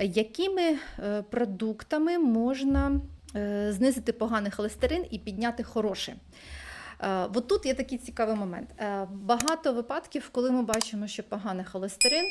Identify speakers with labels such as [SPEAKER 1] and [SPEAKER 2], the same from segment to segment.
[SPEAKER 1] Якими е, продуктами можна е, знизити поганий холестерин і підняти хороший? Е, От тут є такий цікавий момент. Е, Багато випадків, коли ми бачимо, що поганий холестерин,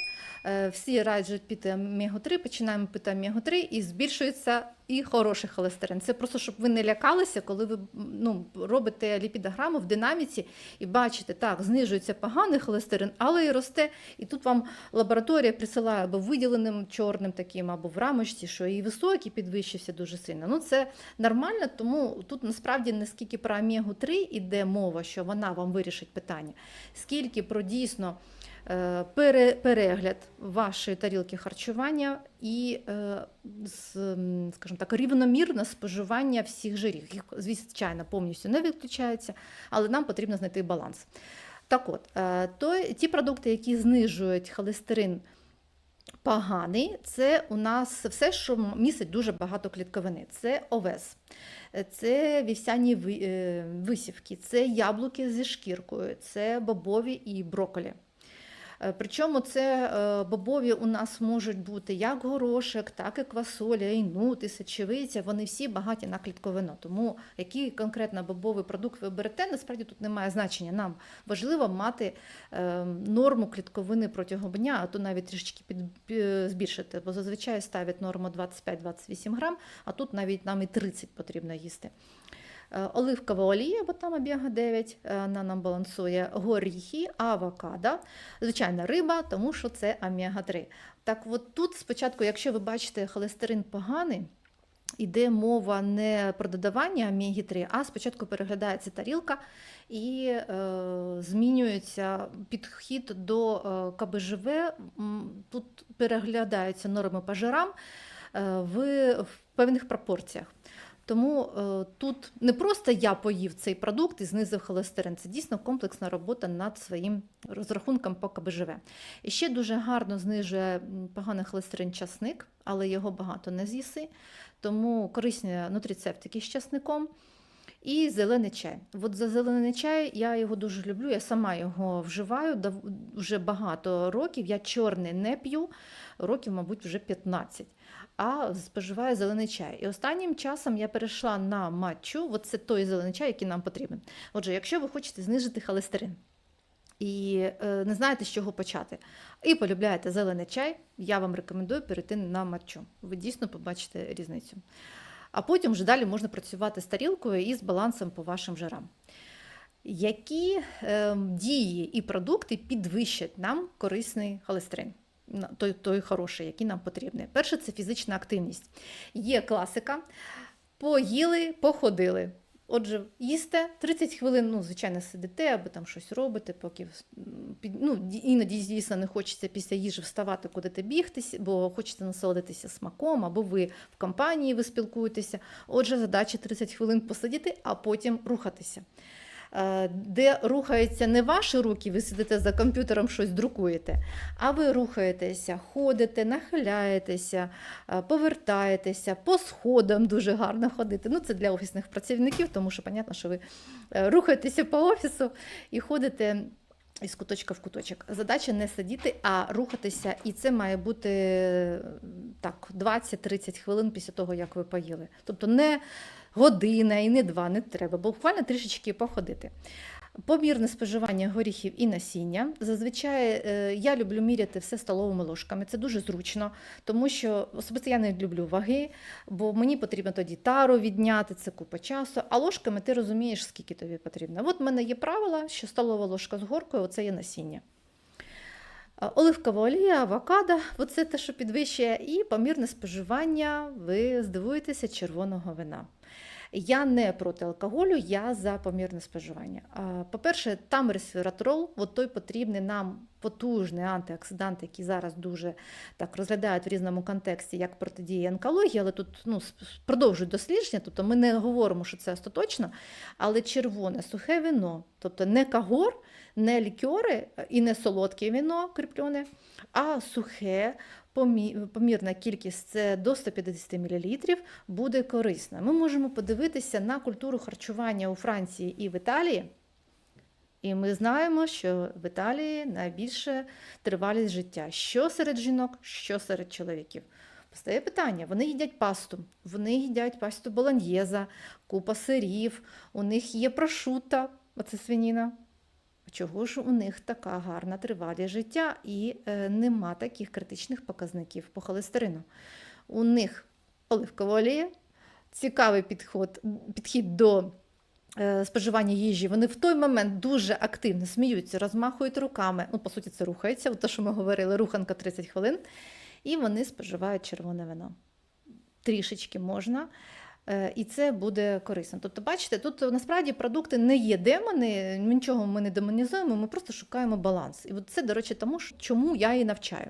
[SPEAKER 1] всі раджуть піти омегу-3, починаємо пити омегу-3 і збільшується і хороший холестерин. Це просто щоб ви не лякалися, коли ви ну, робите ліпідограму в динаміці і бачите, так, знижується поганий холестерин, але і росте. І тут вам лабораторія присилає або виділеним чорним таким, або в рамочці, що і високий підвищився дуже сильно. Ну це нормально, тому тут насправді не скільки про омегу 3 іде мова, що вона вам вирішить питання, скільки про дійсно перегляд вашої тарілки харчування і, е, скажімо так, рівномірне споживання всіх жирів. Їх, звичайно, повністю не відключається, але нам потрібно знайти баланс. Так от, е, то, ті продукти, які знижують холестерин поганий, це у нас все, що містить дуже багато клітковини. Це овес, е, це вівсяні е, висівки, це яблуки зі шкіркою, це бобові і брокколі. Е, Причому це е, бобові у нас можуть бути як горошек, так і квасоля, і сечевиця. Вони всі багаті на клітковину. Тому який конкретно бобовий продукт ви берете, насправді тут немає значення. Нам важливо мати е, норму клітковини протягом дня, а то навіть трішечки під, збільшити, бо зазвичай ставлять норму 25-28 грам, а тут навіть нам і 30 потрібно їсти. Е, Оливкова олія, бо там омега 9 е, вона нам балансує, горіхи, авокадо, звичайно, риба, тому що це омега 3. Так от тут спочатку, якщо ви бачите холестерин поганий, Іде мова не про додавання омеги 3, а спочатку переглядається тарілка і е, змінюється підхід до е, КБЖВ. Тут переглядаються норми по жирам в, в певних пропорціях. Тому е, тут не просто я поїв цей продукт і знизив холестерин, це дійсно комплексна робота над своїм розрахунком по КБЖВ. І ще дуже гарно знижує поганий холестерин часник, але його багато не з'їси. Тому корисні нутріцептики з часником. І зелений чай. От за зелений чай я його дуже люблю. Я сама його вживаю вже багато років. Я чорний не п'ю, років, мабуть, вже 15. А споживаю зелений чай. І останнім часом я перейшла на матчу. От це той зелений чай, який нам потрібен. Отже, якщо ви хочете знижити холестерин і е, не знаєте, з чого почати, і полюбляєте зелений чай, я вам рекомендую перейти на матчу. Ви дійсно побачите різницю. А потім вже далі можна працювати з тарілкою і з балансом по вашим жирам. Які е, дії і продукти підвищать нам корисний холестерин? Той, той хороший, який нам потрібний. Перше це фізична активність. Є класика. Поїли, походили. Отже, їсте 30 хвилин, ну, звичайно, сидите або там щось робите, поки ну, іноді, звісно, не хочеться після їжі вставати куди-то бігтись, бо хочеться насолодитися смаком, або ви в компанії ви спілкуєтеся. Отже, задача 30 хвилин посидіти, а потім рухатися. Е, Де рухаються не ваші руки, ви сидите за комп'ютером, щось друкуєте, а ви рухаєтеся, ходите, нахиляєтеся, е, повертаєтеся, по сходам дуже гарно ходити. Ну, це для офісних працівників, тому що, понятно, що ви е, рухаєтеся по офісу і ходите. Із куточка в куточок. Задача не сидіти, а рухатися, і це має бути так 20-30 хвилин після того, як ви поїли. Тобто не година і не два, не треба, бо буквально трішечки походити. Помірне споживання горіхів і насіння. Зазвичай е, я люблю міряти все столовими ложками. Це дуже зручно, тому що особисто я не люблю ваги, бо мені потрібно тоді тару відняти, це купа часу. А ложками ти розумієш, скільки тобі потрібно. От в мене є правило, що столова ложка з горкою оце є насіння. А, Оливкова олія, авокадо оце те, що підвищує, і помірне споживання, ви здивуєтеся червоного вина. Я не проти алкоголю, я за помірне споживання. По-перше, там ресвератрол, от той потрібний нам потужний антиоксидант, який зараз дуже так розглядають в різному контексті як протидія онкології, але тут ну, продовжують дослідження, тобто ми не говоримо, що це остаточно, але червоне сухе вино, тобто не кагор, не лікьори і не солодке вино кріплене, а сухе, помірна кількість це до 150 мл буде корисна. Ми можемо подивитися на культуру харчування у Франції і в Італії. І ми знаємо, що в Італії найбільше тривалість життя, що серед жінок, що серед чоловіків. Постає питання: вони їдять пасту, вони їдять пасту болоньєза, купа сирів, у них є прошута, оце свиніна. Чого ж у них така гарна тривалість життя і е, нема таких критичних показників по холестерину? У них оливкова олія, цікавий підход, підхід до е, споживання їжі. Вони в той момент дуже активно сміються, розмахують руками. Ну, по суті, це рухається, те, що ми говорили, руханка 30 хвилин, і вони споживають червоне вино. Трішечки можна. Е, І це буде корисно. Тобто, бачите, тут насправді продукти не є демони, нічого ми не демонізуємо, ми просто шукаємо баланс. І от це, до речі, тому, чому я і навчаю.